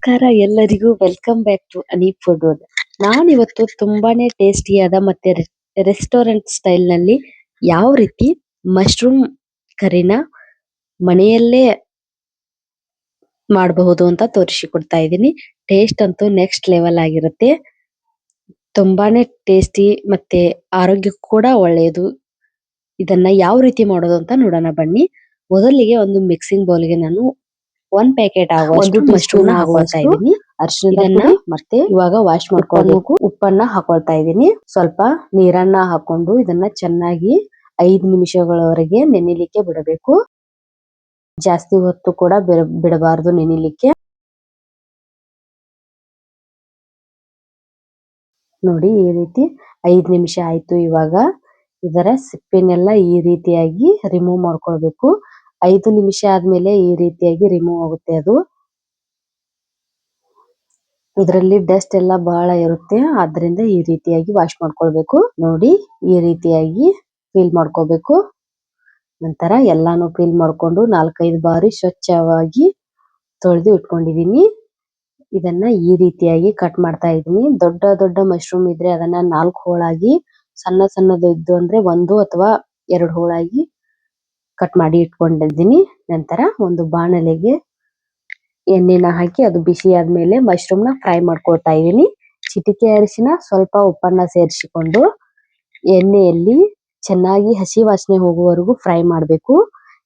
ನಮಸ್ಕಾರ ಎಲ್ಲರಿಗೂ welcome back to Aneep food world. ನಾನಿವತ್ತು ತುಂಬಾನೇ ಟೇಸ್ಟಿಯಾದ ಮತ್ತೆ ರೆಸ್ಟೋರೆಂಟ್ ಸ್ಟೈಲ್ನಲ್ಲಿ ಯಾವ ರೀತಿ ಮಶ್ರೂಮ್ ಕರಿನ ಮನೆಯಲ್ಲೇ ಮಾಡಬಹುದು ಅಂತ ತೋರಿಸಿಕೊಡ್ತಾ ಇದ್ದೀನಿ. ಟೇಸ್ಟ್ ಅಂತೂ ನೆಕ್ಸ್ಟ್ ಲೆವೆಲ್ ಆಗಿರುತ್ತೆ. ತುಂಬಾನೇ ಟೇಸ್ಟಿ ಮತ್ತೆ ಆರೋಗ್ಯಕ್ಕೂ ಕೂಡ ಒಳ್ಳೆಯದು. ಇದನ್ನ ಯಾವ ರೀತಿ ಮಾಡೋದು ಅಂತ ನೋಡೋಣ ಬನ್ನಿ. ಮೊದಲಿಗೆ ಒಂದು ಮಿಕ್ಸಿಂಗ್ ಬೌಲ್ಗೆ ನಾನು ಒಂದ್ ಪ್ಯಾಕೆಟ್ ಆಗುವಷ್ಟು ಮಶ್ರೂಮ್ ಹಾಕೊಳ್ತಾ ಇದೀನಿ ಅರಿಶಿನ ಮತ್ತೆ ಇವಾಗ ವಾಶ್ ಮಾಡ್ಕೊಳ್ಬೇಕು. ಉಪ್ಪನ್ನ ಹಾಕೊಳ್ತಾ ಇದೀನಿ ಸ್ವಲ್ಪ ನೀರನ್ನ ಹಾಕೊಂಡು ಇದನ್ನ ಚೆನ್ನಾಗಿ ಐದು ನಿಮಿಷಗಳವರೆಗೆ ನೆನಿಲಿಕ್ಕೆ ಬಿಡಬೇಕು. ಜಾಸ್ತಿ ಹೊತ್ತು ಕೂಡ ಬಿಡ ಬಿಡಬಾರದು ನೆನಿಲಿಕ್ಕೆ. ನೋಡಿ ಈ ರೀತಿ ಐದು ನಿಮಿಷ ಆಯ್ತು ಇವಾಗ. ಇದರ ಸಿಪ್ಪೆನೆಲ್ಲ ಈ ರೀತಿಯಾಗಿ ರಿಮೂವ್ ಮಾಡ್ಕೊಳ್ಬೇಕು. ಐದು ನಿಮಿಷ ಆದ್ಮೇಲೆ ಈ ರೀತಿಯಾಗಿ ರಿಮೂವ್ ಆಗುತ್ತೆ ಅದು. ಇದರಲ್ಲಿ ಡಸ್ಟ್ ಎಲ್ಲ ಬಹಳ ಇರುತ್ತೆ ಆದ್ರಿಂದ ಈ ರೀತಿಯಾಗಿ ವಾಶ್ ಮಾಡ್ಕೊಳ್ಬೇಕು. ನೋಡಿ, ಈ ರೀತಿಯಾಗಿ ಫೀಲ್ ಮಾಡ್ಕೋಬೇಕು. ನಂತರ ಎಲ್ಲಾನು ಫೀಲ್ ಮಾಡ್ಕೊಂಡು ನಾಲ್ಕೈದು ಬಾರಿ ಸ್ವಚ್ಛವಾಗಿ ತೊಳೆದು ಇಟ್ಕೊಂಡಿದೀನಿ. ಇದನ್ನ ಈ ರೀತಿಯಾಗಿ ಕಟ್ ಮಾಡ್ತಾ ಇದೀನಿ ದೊಡ್ಡ ದೊಡ್ಡ ಮಶ್ರೂಮ್ ಇದ್ರೆ ಅದನ್ನ ನಾಲ್ಕು ಹೋಳಾಗಿ, ಸಣ್ಣ ಸಣ್ಣದು ಇದ್ದು ಅಂದ್ರೆ ಒಂದು ಅಥವಾ ಎರಡು ಹೋಳಾಗಿ ಕಟ್ ಮಾಡಿ ಇಟ್ಕೊಂಡಿದ್ದೀನಿ. ನಂತರ ಒಂದು ಬಾಣಲೆಗೆ ಎಣ್ಣೆನ ಹಾಕಿ ಅದು ಬಿಸಿ ಆದ್ಮೇಲೆ ಮಶ್ರೂಮ್ನ ಫ್ರೈ ಮಾಡ್ಕೊಳ್ತಾ ಇದೀನಿ ಚಿಟಿಕೆ ಅರಿಶಿನ ಸ್ವಲ್ಪ ಉಪ್ಪನ್ನ ಸೇರಿಸಿಕೊಂಡು ಎಣ್ಣೆಯಲ್ಲಿ ಚೆನ್ನಾಗಿ ಹಸಿ ವಾಸನೆ ಹೋಗುವವರೆಗೂ ಫ್ರೈ ಮಾಡ್ಬೇಕು.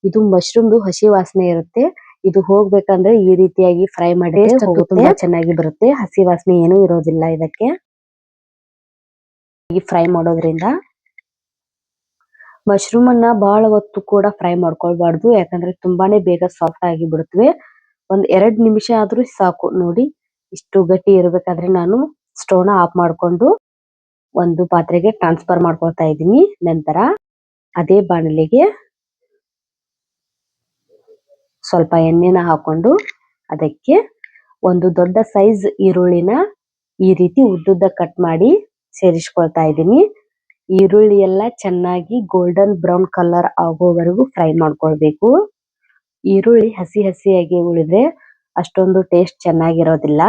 ಇದು ಮಶ್ರೂಮ್ ದು ಹಸಿ ವಾಸನೆ ಇರುತ್ತೆ. ಇದು ಹೋಗ್ಬೇಕಂದ್ರೆ ಈ ರೀತಿಯಾಗಿ ಫ್ರೈ ಮಾಡಿ ತುಂಬಾ ಚೆನ್ನಾಗಿ ಬರುತ್ತೆ. ಹಸಿ ವಾಸನೆ ಏನು ಇರೋದಿಲ್ಲ ಇದಕ್ಕೆ. ಈ ಫ್ರೈ ಮಾಡೋದ್ರಿಂದ ಮಶ್ರೂಮ್ ಅನ್ನ ಬಹಳ ಹೊತ್ತು ಕೂಡ ಫ್ರೈ ಮಾಡ್ಕೊಳ್ಬಾರ್ದು ಯಾಕಂದ್ರೆ ತುಂಬಾನೇ ಬೇಗ ಸಾಫ್ಟ್ ಆಗಿ ಬಿಡುತ್ತವೆ. ಒಂದ್ ಎರಡ್ ನಿಮಿಷ ಆದ್ರೂ ಸಾಕು ನೋಡಿ, ಇಷ್ಟು ಗಟ್ಟಿ ಇರ್ಬೇಕಾದ್ರೆ ನಾನು ಸ್ಟವ್ನ ಆಫ್ ಮಾಡ್ಕೊಂಡು ಒಂದು ಪಾತ್ರೆಗೆ ಟ್ರಾನ್ಸ್ಫರ್ ಮಾಡ್ಕೊಳ್ತಾ ಇದ್ದೀನಿ. ನಂತರ ಅದೇ ಬಾಣಲೆಗೆ ಸ್ವಲ್ಪ ಎಣ್ಣೆನ ಹಾಕೊಂಡು ಅದಕ್ಕೆ ಒಂದು ದೊಡ್ಡ ಸೈಜ್ ಈರುಳ್ಳಿನ ಈ ರೀತಿ ಉದ್ದುದ್ದ ಕಟ್ ಮಾಡಿ ಸೇರಿಸ್ಕೊಳ್ತಾ ಇದ್ದೀನಿ. ಈರುಳ್ಳಿ ಎಲ್ಲ ಚೆನ್ನಾಗಿ ಗೋಲ್ಡನ್ ಬ್ರೌನ್ ಕಲರ್ ಆಗೋವರೆಗೂ ಫ್ರೈ ಮಾಡ್ಕೊಳ್ಬೇಕು. ಈರುಳ್ಳಿ ಹಸಿ ಹಸಿಯಾಗಿ ಉಳಿದ್ರೆ ಅಷ್ಟೊಂದು ಟೇಸ್ಟ್ ಚೆನ್ನಾಗಿರೋದಿಲ್ಲ.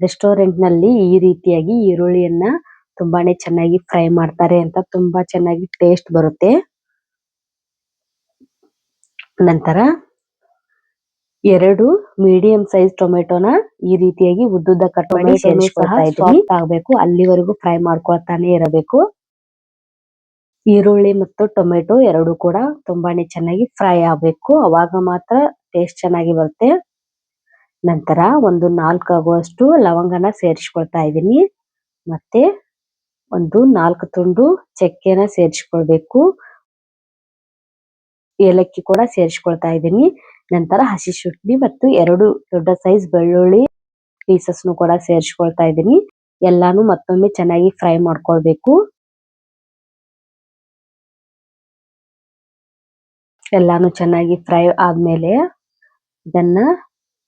ರೆಸ್ಟೋರೆಂಟ್ನಲ್ಲಿ ಈ ರೀತಿಯಾಗಿ ಈರುಳ್ಳಿಯನ್ನ ತುಂಬಾನೇ ಚೆನ್ನಾಗಿ ಫ್ರೈ ಮಾಡ್ತಾರೆ ಅಂತ ತುಂಬಾ ಚೆನ್ನಾಗಿ ಟೇಸ್ಟ್ ಬರುತ್ತೆ. ನಂತರ ಎರಡು ಮೀಡಿಯಂ ಸೈಜ್ ಟೊಮೆಟೊನ ಈ ರೀತಿಯಾಗಿ ಉದ್ದುದ್ದ ಕಟ್ ಮಾಡಿ. ಸಾಫ್ಟ್ ಆಗ್ಬೇಕು ಅಲ್ಲಿವರೆಗೂ ಫ್ರೈ ಮಾಡ್ಕೊಳ್ತಾನೆ ಇರಬೇಕು. ಈರುಳ್ಳಿ ಮತ್ತು ಟೊಮೆಟೊ ಎರಡು ಕೂಡ ತುಂಬಾನೇ ಚೆನ್ನಾಗಿ ಫ್ರೈ ಆಗ್ಬೇಕು ಅವಾಗ ಮಾತ್ರ ಟೇಸ್ಟ್ ಚೆನ್ನಾಗಿ ಬರುತ್ತೆ. ನಂತರ ಒಂದು ನಾಲ್ಕು ಆಗುವಷ್ಟು ಲವಂಗನ ಸೇರಿಸ್ಕೊಳ್ತಾ ಇದ್ದೀನಿ. ಮತ್ತೆ ಒಂದು ನಾಲ್ಕು ತುಂಡು ಚಕ್ಕೆನ ಸೇರಿಸ್ಕೊಳ್ಬೇಕು. ಏಲಕ್ಕಿ ಕೂಡ ಸೇರಿಸ್ಕೊಳ್ತಾ ಇದ್ದೀನಿ. ನಂತರ ಹಸಿ ಶುಂಠಿ ಮತ್ತು ಎರಡು ದೊಡ್ಡ ಸೈಜ್ ಬೆಳ್ಳುಳ್ಳಿ ಪೀಸಸ್ ಕೂಡ ಸೇರಿಸ್ಕೊಳ್ತಾ ಇದ್ದೀನಿ. ಎಲ್ಲಾನು ಮತ್ತೊಮ್ಮೆ ಚೆನ್ನಾಗಿ ಫ್ರೈ ಮಾಡ್ಕೊಳ್ಬೇಕು. ಎಲ್ಲಾನು ಚೆನ್ನಾಗಿ ಫ್ರೈ ಆದ್ಮೇಲೆ ಇದನ್ನ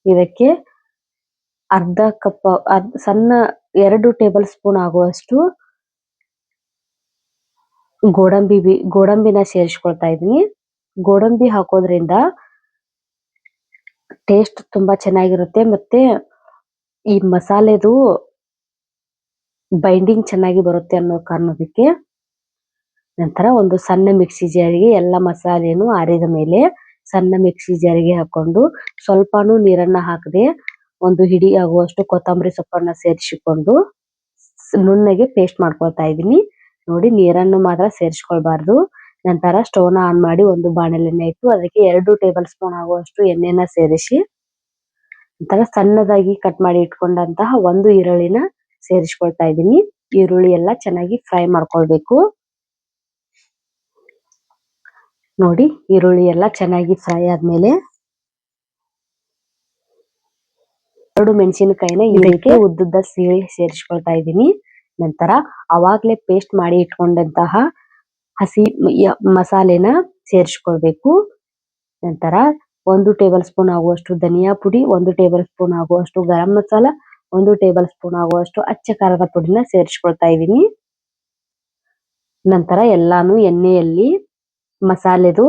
ಇದಕ್ಕೆ ಅರ್ಧ ಕಪ್ ಸಣ್ಣ ಎರಡು ಟೇಬಲ್ ಸ್ಪೂನ್ ಆಗುವಷ್ಟು ಗೋಡಂಬಿ ಬಿ, ಗೋಡಂಬಿನ ಸೇರಿಸ್ಕೊಳ್ತಾ ಇದೀನಿ ಗೋಡಂಬಿ ಹಾಕೋದ್ರಿಂದ ಟೇಸ್ಟ್ ತುಂಬಾ ಚೆನ್ನಾಗಿರುತ್ತೆ ಮತ್ತೆ ಈ ಮಸಾಲೆದು ಬೈಂಡಿಂಗ್ ಚೆನ್ನಾಗಿ ಬರುತ್ತೆ ಅನ್ನೋ ಕಾರಣದಕ್ಕೆ ನಂತರ ಒಂದು ಸಣ್ಣ ಮಿಕ್ಸಿ ಜಾರಿಗೆ ಎಲ್ಲ ಮಸಾಲೆನು ಆರಿದ ಮೇಲೆ ಸಣ್ಣ ಮಿಕ್ಸಿ ಜಾರಿಗೆ ಹಾಕೊಂಡು ಸ್ವಲ್ಪನೂ ನೀರನ್ನ ಹಾಕದೆ ಒಂದು ಹಿಡಿ ಆಗುವಷ್ಟು ಕೊತ್ತಂಬರಿ ಸೊಪ್ಪನ್ನ ಸೇರಿಸಿಕೊಂಡು ನುಣ್ಣಗೆ ಪೇಸ್ಟ್ ಮಾಡ್ಕೊಳ್ತಾ ಇದೀನಿ ನೋಡಿ ನೀರನ್ನು ಮಾತ್ರ ಸೇರಿಸ್ಕೊಳ್ಬಾರ್ದು. ನಂತರ ಸ್ಟವ್ ಆನ್ ಮಾಡಿ ಒಂದು ಬಾಣಲೆನ ಇಟ್ಟು ಅದಕ್ಕೆ ಎರಡು ಟೇಬಲ್ ಸ್ಪೂನ್ ಆಗುವಷ್ಟು ಎಣ್ಣೆನ ಸೇರಿಸಿ ನಂತರ ಸಣ್ಣದಾಗಿ ಕಟ್ ಮಾಡಿ ಇಟ್ಕೊಂಡಂತಹ ಒಂದು ಈರುಳ್ಳಿನ ಸೇರಿಸ್ಕೊಳ್ತಾ ಇದೀನಿ ಈರುಳ್ಳಿ ಎಲ್ಲ ಚೆನ್ನಾಗಿ ಫ್ರೈ ಮಾಡ್ಕೊಳ್ಬೇಕು. ನೋಡಿ ಈರುಳ್ಳಿ ಎಲ್ಲ ಚೆನ್ನಾಗಿ ಫ್ರೈ ಆದ್ಮೇಲೆ ಎರಡು ಮೆಣಸಿನಕಾಯಿನ ಉದ್ದದ ಉದ್ದುದ್ದ ಸೀಳಿ ಸೇರಿಸ್ಕೊಳ್ತಾ ಇದ್ದೀನಿ. ನಂತರ ಅವಾಗ್ಲೇ ಪೇಸ್ಟ್ ಮಾಡಿ ಇಟ್ಕೊಂಡಂತಹ ಹಸಿ ಮಸಾಲೆನ ಸೇರಿಸ್ಕೊಳ್ಬೇಕು. ನಂತರ ಒಂದು ಟೇಬಲ್ ಸ್ಪೂನ್ ಆಗುವಷ್ಟು ಧನಿಯಾ ಪುಡಿ ಒಂದು ಟೇಬಲ್ ಸ್ಪೂನ್ ಆಗುವಷ್ಟು ಗರಂ ಮಸಾಲ ಒಂದು ಟೇಬಲ್ ಸ್ಪೂನ್ ಆಗುವಷ್ಟು ಅಚ್ಚ ಖಾರದ ಪುಡಿನ ಸೇರಿಸ್ಕೊಳ್ತಾ ಇದ್ದೀನಿ. ನಂತರ ಎಲ್ಲಾನು ಎಣ್ಣೆಯಲ್ಲಿ ಮಸಾಲೆದು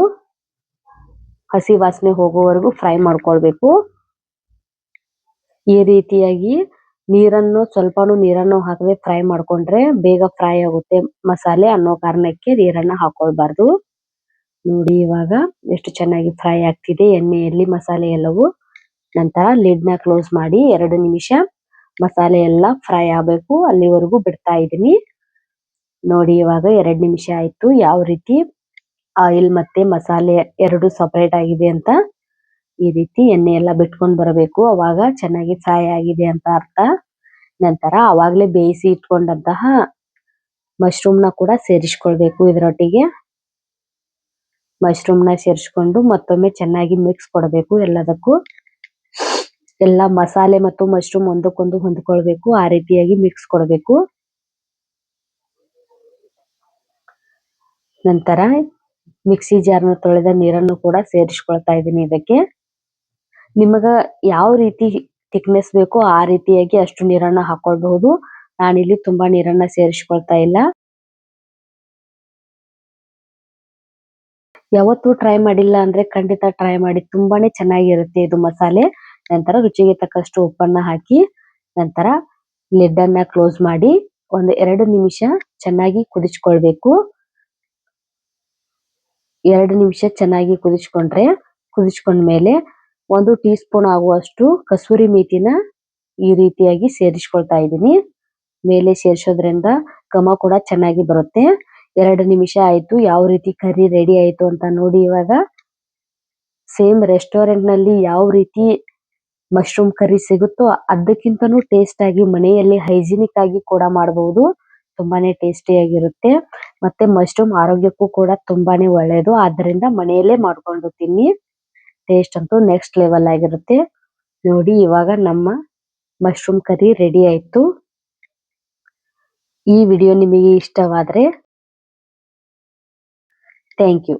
ಹಸಿ ವಾಸನೆ ಹೋಗುವವರೆಗೂ ಫ್ರೈ ಮಾಡ್ಕೊಳ್ಬೇಕು. ಈ ರೀತಿಯಾಗಿ ನೀರನ್ನು ಸ್ವಲ್ಪನೂ ನೀರನ್ನು ಹಾಕದೆ ಫ್ರೈ ಮಾಡ್ಕೊಂಡ್ರೆ ಬೇಗ ಫ್ರೈ ಆಗುತ್ತೆ ಮಸಾಲೆ ಅನ್ನೋ ಕಾರಣಕ್ಕೆ ನೀರನ್ನ ಹಾಕೊಳ್ಬಾರ್ದು. ನೋಡಿ ಇವಾಗ ಎಷ್ಟು ಚೆನ್ನಾಗಿ ಫ್ರೈ ಆಗ್ತಿದೆ ಎಣ್ಣೆಯಲ್ಲಿ ಮಸಾಲೆ ಎಲ್ಲವೂ. ನಂತರ ಲಿಡ್ನ ಕ್ಲೋಸ್ ಮಾಡಿ ಎರಡು ನಿಮಿಷ ಮಸಾಲೆ ಎಲ್ಲ ಫ್ರೈ ಆಗ್ಬೇಕು. ಅಲ್ಲಿವರೆಗೂ ಬಿಡ್ತಾ ಇದೀನಿ ನೋಡಿ ಇವಾಗ ಎರಡು ನಿಮಿಷ ಆಯ್ತು. ಯಾವ ರೀತಿ ಆಯಿಲ್ ಮತ್ತೆ ಮಸಾಲೆ ಎರಡು ಸಪರೇಟ್ ಆಗಿದೆ ಅಂತ ಈ ರೀತಿ ಎಣ್ಣೆ ಎಲ್ಲ ಬಿಟ್ಕೊಂಡ್ ಬರಬೇಕು. ಅವಾಗ ಚೆನ್ನಾಗಿ ಫ್ರೈ ಆಗಿದೆ ಅಂತ ಅರ್ಥ. ನಂತರ ಅವಾಗಲೇ ಬೇಯಿಸಿ ಇಟ್ಕೊಂಡಂತಹ ಮಶ್ರೂಮ್ನ ಕೂಡ ಸೇರಿಸ್ಕೊಳ್ಬೇಕು ಇದರೊಟ್ಟಿಗೆ. ಮಶ್ರೂಮ್ನ ಸೇರಿಸ್ಕೊಂಡು ಮತ್ತೊಮ್ಮೆ ಚೆನ್ನಾಗಿ ಮಿಕ್ಸ್ ಕೊಡಬೇಕು ಎಲ್ಲದಕ್ಕೂ. ಎಲ್ಲ ಮಸಾಲೆ ಮತ್ತು ಮಶ್ರೂಮ್ ಒಂದಕ್ಕೊಂದು ಹೊಂದ್ಕೊಳ್ಬೇಕು, ಆ ರೀತಿಯಾಗಿ ಮಿಕ್ಸ್ ಕೊಡಬೇಕು. ನಂತರ ಮಿಕ್ಸಿ ಜಾರ್ನ ತೊಳೆದ ನೀರನ್ನು ಕೂಡ ಸೇರಿಸ್ಕೊಳ್ತಾ ಇದೀನಿ ಇದಕ್ಕೆ. ನಿಮಗ ಯಾವ ರೀತಿ ಥಿಕ್ನೆಸ್ ಬೇಕೋ ಆ ರೀತಿಯಾಗಿ ಅಷ್ಟು ನೀರನ್ನ ಹಾಕೊಳ್ಬಹುದು. ನಾನಿಲ್ಲಿ ತುಂಬಾ ನೀರನ್ನ ಸೇರಿಸ್ಕೊಳ್ತಾ ಇಲ್ಲ. ಯಾವತ್ತೂ ಟ್ರೈ ಮಾಡಿಲ್ಲ ಅಂದ್ರೆ ಖಂಡಿತ ಟ್ರೈ ಮಾಡಿ. ತುಂಬಾನೇ ಚೆನ್ನಾಗಿರುತ್ತೆ ಇದು ಮಸಾಲೆ. ನಂತರ ರುಚಿಗೆ ತಕ್ಕಷ್ಟು ಉಪ್ಪನ್ನ ಹಾಕಿ, ನಂತರ ಲಿಡ್ ಅನ್ನ ಕ್ಲೋಸ್ ಮಾಡಿ, ಒಂದು ಎರಡು ನಿಮಿಷ ಚೆನ್ನಾಗಿ ಕುದಿಸ್ಕೊಳ್ಬೇಕು. ಎರಡು ನಿಮಿಷ ಚೆನ್ನಾಗಿ ಕುದಿಸ್ಕೊಂಡ್ರೆ ಮೇಲೆ ಒಂದು ಟೀ ಸ್ಪೂನ್ ಆಗುವಷ್ಟು ಕಸೂರಿ ಮೇಥಿನ ಈ ರೀತಿಯಾಗಿ ಸೇರಿಸ್ಕೊಳ್ತಾ ಇದೀನಿ ಮೇಲೆ ಸೇರಿಸೋದ್ರಿಂದ ಘಮ ಕೂಡ ಚೆನ್ನಾಗಿ ಬರುತ್ತೆ. ಎರಡು ನಿಮಿಷ ಆಯ್ತು, ಯಾವ ರೀತಿ ಕರಿ ರೆಡಿ ಆಯ್ತು ಅಂತ ನೋಡಿ ಇವಾಗ. ಸೇಮ್ ರೆಸ್ಟೋರೆಂಟ್ನಲ್ಲಿ ಯಾವ ರೀತಿ ಮಶ್ರೂಮ್ ಕರಿ ಸಿಗುತ್ತೋ ಅದಕ್ಕಿಂತನೂ ಟೇಸ್ಟ್ ಆಗಿ, ಮನೆಯಲ್ಲಿ ಹೈಜಿನಿಕ್ ಆಗಿ ಕೂಡ ಮಾಡಬಹುದು ತುಂಬಾನೇ ಟೇಸ್ಟಿ ಆಗಿರುತ್ತೆ. ಮತ್ತೆ ಮಶ್ರೂಮ್ ಆರೋಗ್ಯಕ್ಕೂ ಕೂಡ ತುಂಬಾನೇ ಒಳ್ಳೇದು. ಆದ್ದರಿಂದ ಮನೆಯಲ್ಲೇ ಮಾಡ್ಕೊಂಡು ತಿನ್ನಿ. ಟೇಸ್ಟ್ ಅಂತೂ ನೆಕ್ಸ್ಟ್ ಲೆವೆಲ್ ಆಗಿರುತ್ತೆ. ನೋಡಿ, ಇವಾಗ ನಮ್ಮ ಮಶ್ರೂಮ್ ಕರಿ ರೆಡಿ ಆಯ್ತು. ಈ ವಿಡಿಯೋ ನಿಮಗೆ ಇಷ್ಟವಾದ್ರೆ ಥ್ಯಾಂಕ್ ಯು